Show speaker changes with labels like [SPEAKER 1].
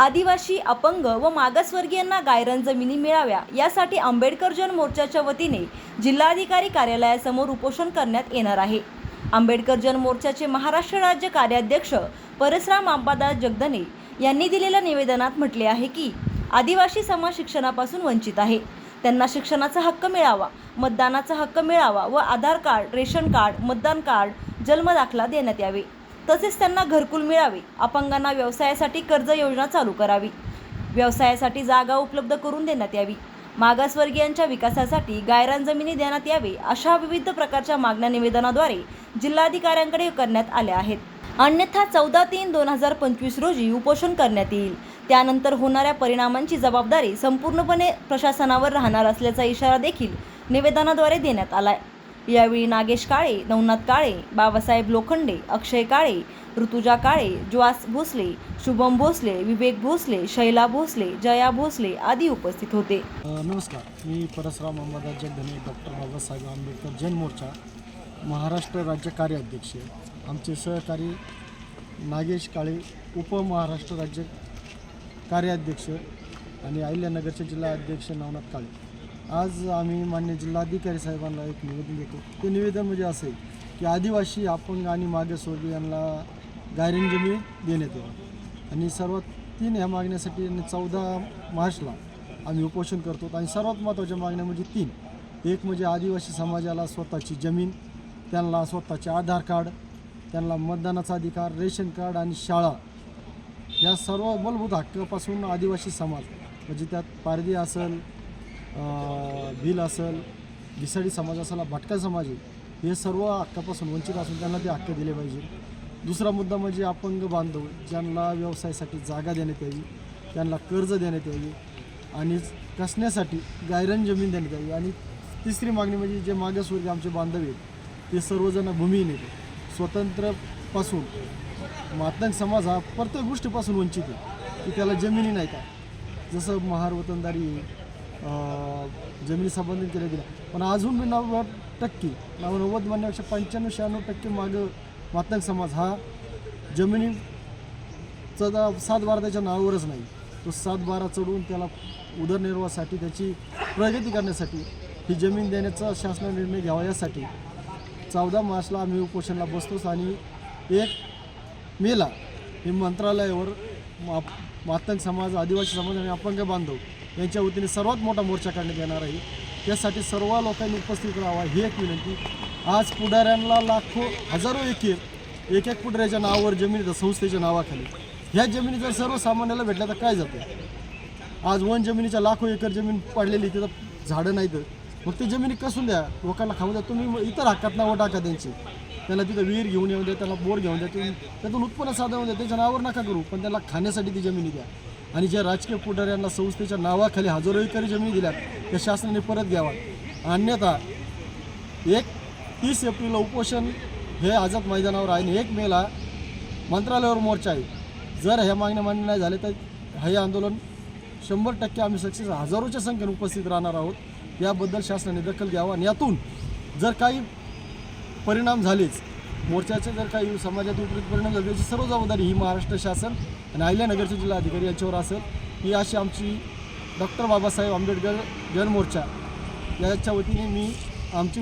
[SPEAKER 1] आदिवासी अपंग व मागासवर्गीयांना गायरन जमिनी मिळाव्या यासाठी आंबेडकर जन मोर्चाच्या वतीने जिल्हाधिकारी कार्यालयासमोर उपोषण करण्यात येणार आहे. आंबेडकर जन मोर्चाचे महाराष्ट्र राज्य कार्याध्यक्ष परसराम अंबादास जगदने यांनी दिलेल्या निवेदनात म्हटले आहे की आदिवासी समाज शिक्षणापासून वंचित आहे. त्यांना शिक्षणाचा हक्क मिळावा मतदानाचा हक्क मिळावा व आधार कार्ड रेशन कार्ड मतदान कार्ड जन्मदाखला देण्यात यावे. तसेच त्यांना घरकुल मिळावे. अपंगांना व्यवसायासाठी कर्ज योजना चालू करावी. व्यवसायासाठी जागा उपलब्ध करून देण्यात यावी. मागासवर्गीयांच्या विकासासाठी गायरान जमिनी देण्यात यावे अशा विविध प्रकारच्या मागण्या निवेदनाद्वारे जिल्हाधिकाऱ्यांकडे करण्यात आल्या आहेत. अन्यथा चौदा तीन दोन हजार पंचवीस रोजी उपोषण करण्यात येईल. त्यानंतर होणाऱ्या परिणामांची जबाबदारी संपूर्णपणे प्रशासनावर राहणार असल्याचा इशारा देखील निवेदनाद्वारे देण्यात आला आहे यावेळी नागेश काळे नवनाथ काळे बाबासाहेब लोखंडे अक्षय काळे ऋतुजा काळे ज्वास भोसले शुभम भोसले विवेक भोसले शैला भोसले जया भोसले आदी उपस्थित होते.
[SPEAKER 2] नमस्कार. मी परसराम अंबादास जगधने डॉक्टर बाबासाहेब आंबेडकर जन मोर्चा महाराष्ट्र राज्य कार्याध्यक्ष आमचे सहकारी नागेश काळे उपमहाराष्ट्र राज्य कार्याध्यक्ष आणि अहिल्यानगरचे जिल्हा अध्यक्ष नवनाथ काळे. आज आम्ही मान्य जिल्हाधिकारी साहेबांना एक निवेदन देतो. ते निवेदन म्हणजे असं आहे की आदिवासी अपंग आणि मागासवर्गीय यांना गायरिंग जमीन देण्यात यावी. आणि सर्वात तीन ह्या मागण्यासाठी आणि चौदा मार्चला आम्ही उपोषण करतो. आणि सर्वात महत्त्वाच्या मागण्या म्हणजे तीन. एक म्हणजे आदिवासी समाजाला स्वतःची जमीन त्यांना स्वतःचे आधार कार्ड त्यांना मतदानाचा अधिकार रेशन कार्ड आणि शाळा. या सर्व मूलभूत हक्कापासून आदिवासी समाज म्हणजे त्यात पारधी असेल भिल असेल घिसाडी समाज असेल भटका समाज आहे. हे सर्व हक्कापासून वंचित असून त्यांना ते हक्क दिले पाहिजे. दुसरा मुद्दा म्हणजे अपंग बांधव ज्यांना व्यवसायासाठी जागा देण्यात यावी त्यांना कर्ज देण्यात यावी आणि कसण्यासाठी गायरन जमीन देण्यात यावी. आणि तिसरी मागणी म्हणजे जे मागासवर्गीय आमचे बांधव आहेत ते सर्वजण भूमिहीन आहेत. स्वतंत्रपासून मातंग समाज हा प्रत्येक गोष्टीपासून वंचित आहे. की त्याला जमिनी नाही का जसं महार वतनदारी जमिनी संबंधित केल्या गेल्या पण अजून बी नव्वद टक्के नव्वद म्हणण्यापेक्षा पंच्याण्णव शहाण्णव टक्के मागं मातंग समाज हा जमिनीचा सात बारा त्याच्या नावावरच नाही. तो सात बारा चढवून त्याला उदरनिर्वाहासाठी त्याची प्रगती करण्यासाठी ही जमीन देण्याचा शासनाने निर्णय घ्यावा यासाठी चौदा मार्चला आम्ही उपोषणाला बसतोच आणि एक मेला हे मंत्रालयावर मा मातंग समाज आदिवासी समाज आणि अपंग बांधव यांच्या वतीने सर्वात मोठा मोर्चा काढण्यात येणार आहे. त्यासाठी सर्व लोकांनी उपस्थित राहावा ही एक विनंती. आज पुढाऱ्यांना लाखो हजारो एकर एक एक पुढाऱ्याच्या नावावर जमिनी संस्थेच्या नावाखाली. ह्या जमिनी जर सर्वसामान्याला भेटल्या तर काय जातं? आज वन जमिनीच्या लाखो एकर जमीन पडलेली तिथं झाडं नाहीत. मग ते जमिनी कसून द्या? लोकांना खाऊ द्या. तुम्ही इतर हक्कात नावं टाका त्यांची. त्याला तिथं विहीर घेऊन येऊन द्या त्याला बोर घेऊन द्या त्यातून उत्पन्न साधवून द्या. त्याच्या नावावर नका करू पण त्याला खाण्यासाठी ती जमिनी द्या. आणि ज्या राजकीय पुढाऱ्यांना संस्थेच्या नावाखाली हजारो एकरी जमिनी दिल्या त्या शासनाने परत घ्यावा. अन्यथा एक तीस एप्रिलला उपोषण हे आझाद मैदानावर आहे आणि एक मेला मंत्रालयावर मोर्चा आहे. जर ह्या मागण्या मान्य नाही झाले तर हे आंदोलन शंभर टक्के आम्ही सक्सेस हजारोच्या संख्येने उपस्थित राहणार आहोत. याबद्दल शासनाने दखल घ्यावा. आणि यातून जर काही परिणाम झालेच. मोर्चाचे जर काही समाजात विपरीत परिणाम झाले त्याची सर्व जबाबदारी ही महाराष्ट्र शासन आणि अहिल्यानगरचे जिल्हाधिकारी यांच्यावर असेल. ही अशी आमची डॉक्टर बाबासाहेब आंबेडकर जनमोर्चा. याच्या वतीने मी आमची